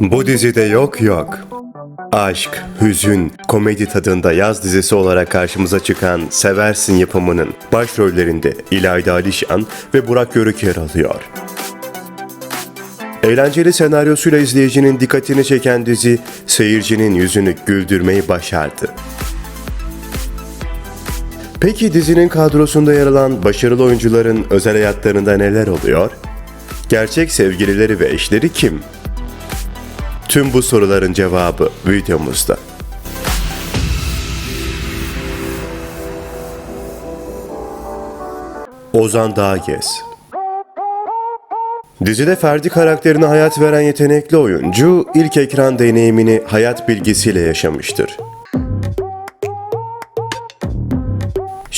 Bu dizide yok yok. Aşk, hüzün, komedi tadında yaz dizisi olarak karşımıza çıkan Seversin yapımının başrollerinde İlayda Alişan ve Burak Yörük yer alıyor. Eğlenceli senaryosuyla izleyicinin dikkatini çeken dizi seyircinin yüzünü güldürmeyi başardı. Peki dizinin kadrosunda yer alan başarılı oyuncuların özel hayatlarında neler oluyor? Gerçek sevgilileri ve eşleri kim? Tüm bu soruların cevabı videomuzda. Ozan Dağgez Dizide Ferdi karakterine hayat veren yetenekli oyuncu ilk ekran deneyimini hayat bilgisiyle yaşamıştır.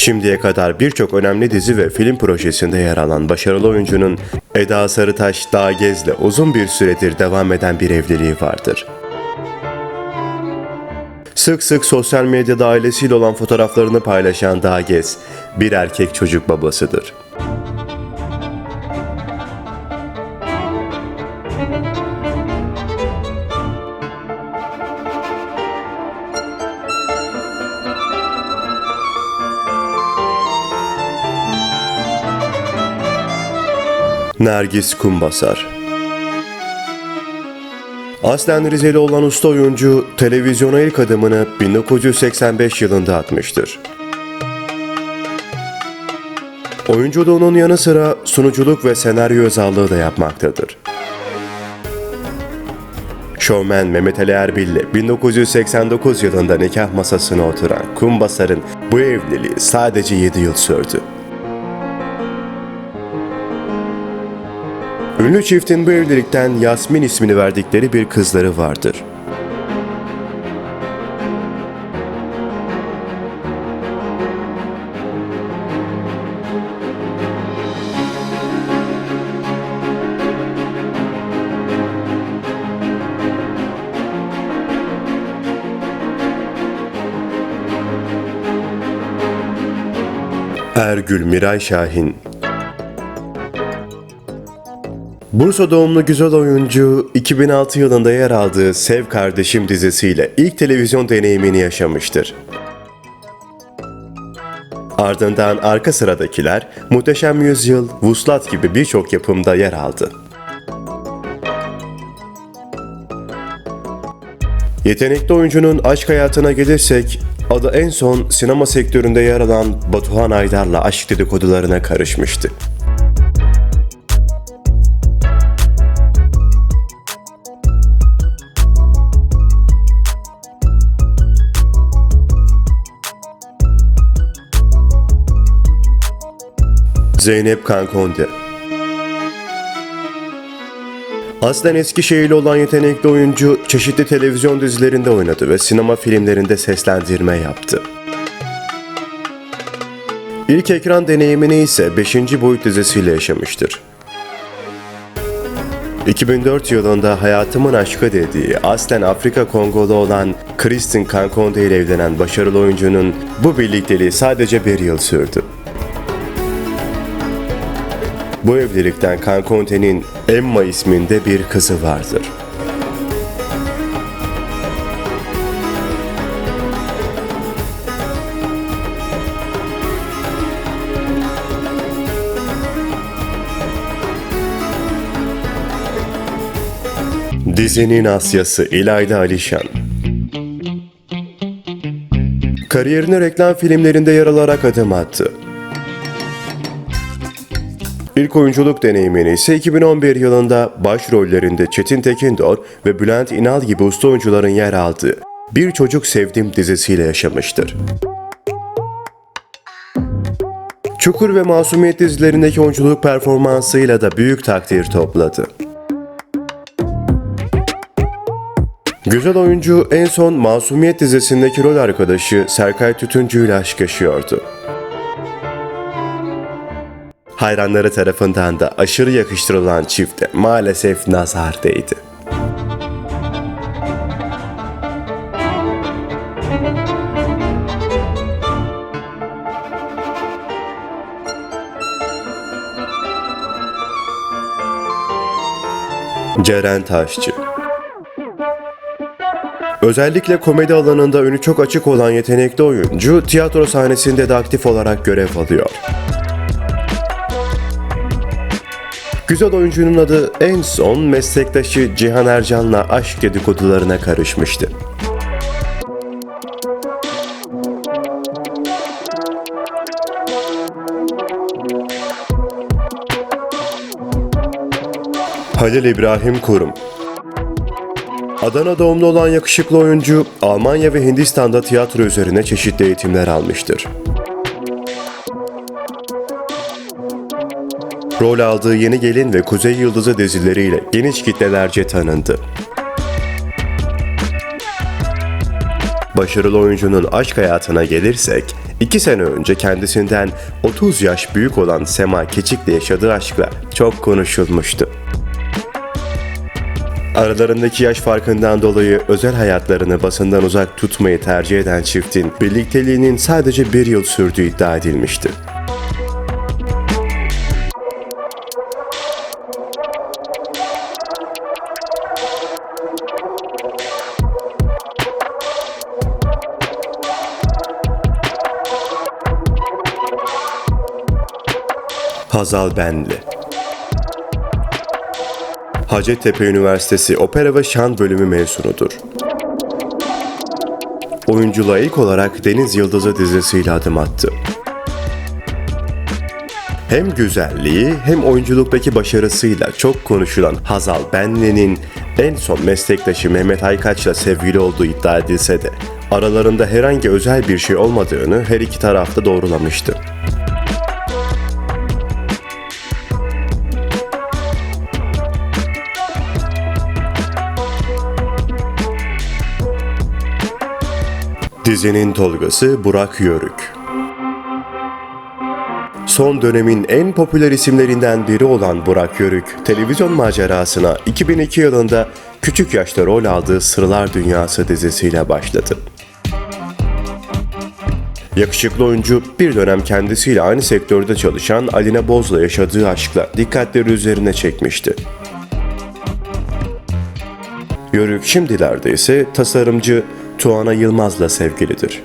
Şimdiye kadar birçok önemli dizi ve film projesinde yer alan başarılı oyuncunun Eda Sarıtaş Dağgez'le uzun bir süredir devam eden bir evliliği vardır. Sık sık sosyal medyada ailesiyle olan fotoğraflarını paylaşan Dağgez, bir erkek çocuk babasıdır. Nergis Kumbasar Aslen Rizeli olan usta oyuncu televizyona ilk adımını 1985 yılında atmıştır. Oyunculuğunun yanı sıra sunuculuk ve senaryo yazarlığı da yapmaktadır. Şovmen Mehmet Ali Erbil ile 1989 yılında nikah masasına oturan Kumbasar'ın bu evliliği sadece 7 yıl sürdü. Ünlü çiftin bu evlilikten Yasmin ismini verdikleri bir kızları vardır. Ergül Miray Şahin Bursa doğumlu güzel oyuncu 2006 yılında yer aldığı Sev Kardeşim dizisiyle ilk televizyon deneyimini yaşamıştır. Ardından arka sıradakiler Muhteşem Yüzyıl, Vuslat gibi birçok yapımda yer aldı. Yetenekli oyuncunun aşk hayatına gelirsek, adı en son sinema sektöründe yer alan Batuhan Aydar'la aşk dedikodularına karışmıştı. Zeynep Kankonde Aslen Eskişehirli olan yetenekli oyuncu çeşitli televizyon dizilerinde oynadı ve sinema filmlerinde seslendirme yaptı. İlk ekran deneyimini ise 5. Boyut dizisiyle yaşamıştır. 2004 yılında hayatımın aşkı dediği aslen Afrika Kongolu olan Kristin Kankonde ile evlenen başarılı oyuncunun bu birlikteliği sadece bir yıl sürdü. Bu evlilikten Kankonte'nin Emma isminde bir kızı vardır. Dizinin Asyası İlayda Alişan Kariyerine reklam filmlerinde yer alarak adım attı. İlk oyunculuk deneyimini ise 2011 yılında başrollerinde Çetin Tekindor ve Bülent İnal gibi usta oyuncuların yer aldığı Bir Çocuk Sevdim dizisiyle yaşamıştır. Çukur ve Masumiyet dizilerindeki oyunculuk performansıyla da büyük takdir topladı. Güzel oyuncu en son Masumiyet dizisindeki rol arkadaşı Serkay Tütüncü ile aşk yaşıyordu. Hayranları tarafından da aşırı yakıştırılan çifte maalesef nazar değdi. Ceren Taşçı Özellikle komedi alanında önü çok açık olan yetenekli oyuncu tiyatro sahnesinde de aktif olarak görev alıyor. Güzel oyuncunun adı en son meslektaşı Cihan Ercan'la aşk dedikodularına karışmıştı. Halil İbrahim Kurum Adana doğumlu olan yakışıklı oyuncu, Almanya ve Hindistan'da tiyatro üzerine çeşitli eğitimler almıştır. Rol aldığı Yeni Gelin ve Kuzey Yıldızı dizileriyle geniş kitlelerce tanındı. Başarılı oyuncunun aşk hayatına gelirsek, iki sene önce kendisinden 30 yaş büyük olan Sema Keçik'le yaşadığı aşkla çok konuşulmuştu. Aralarındaki yaş farkından dolayı özel hayatlarını basından uzak tutmayı tercih eden çiftin birlikteliğinin sadece bir yıl sürdüğü iddia edilmişti. Hazal Benli Hacettepe Üniversitesi Opera ve Şan Bölümü mezunudur. Oyunculuğa ilk olarak Deniz Yıldızı dizisiyle adım attı. Hem güzelliği hem oyunculuktaki başarısıyla çok konuşulan Hazal Benli'nin en son meslektaşı Mehmet Aykaç'la sevgili olduğu iddia edilse de aralarında herhangi özel bir şey olmadığını her iki tarafta doğrulamıştı. Dizinin tolgası Burak Yörük. Son dönemin en popüler isimlerinden biri olan Burak Yörük, televizyon macerasına 2002 yılında küçük yaşta rol aldığı Sırlar Dünyası dizisiyle başladı. Yakışıklı oyuncu bir dönem kendisiyle aynı sektörde çalışan Aline Boz'la yaşadığı aşkla dikkatleri üzerine çekmişti. Yörük şimdilerde ise tasarımcı Tuana Yılmaz'la sevgilidir.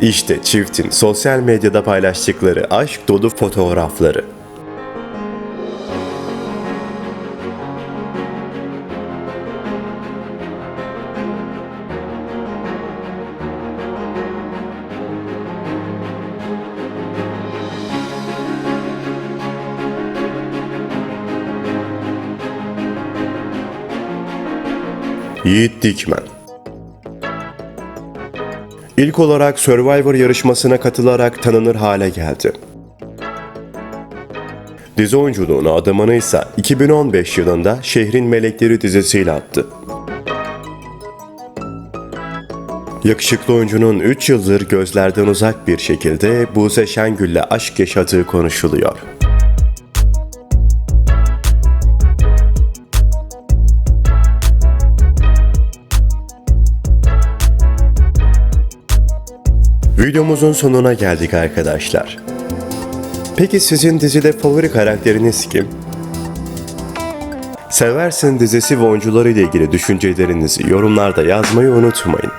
İşte çiftin sosyal medyada paylaştıkları aşk dolu fotoğrafları. Yiğit Dikmen İlk olarak Survivor yarışmasına katılarak tanınır hale geldi. Dizi oyunculuğuna adımını ise 2015 yılında Şehrin Melekleri dizisiyle attı. Yakışıklı oyuncunun 3 yıldır gözlerden uzak bir şekilde Buse Şengül'le aşk yaşadığı konuşuluyor. Videomuzun sonuna geldik arkadaşlar. Peki sizin dizide favori karakteriniz kim? Seversin dizisi ve oyuncuları ile ilgili düşüncelerinizi yorumlarda yazmayı unutmayın.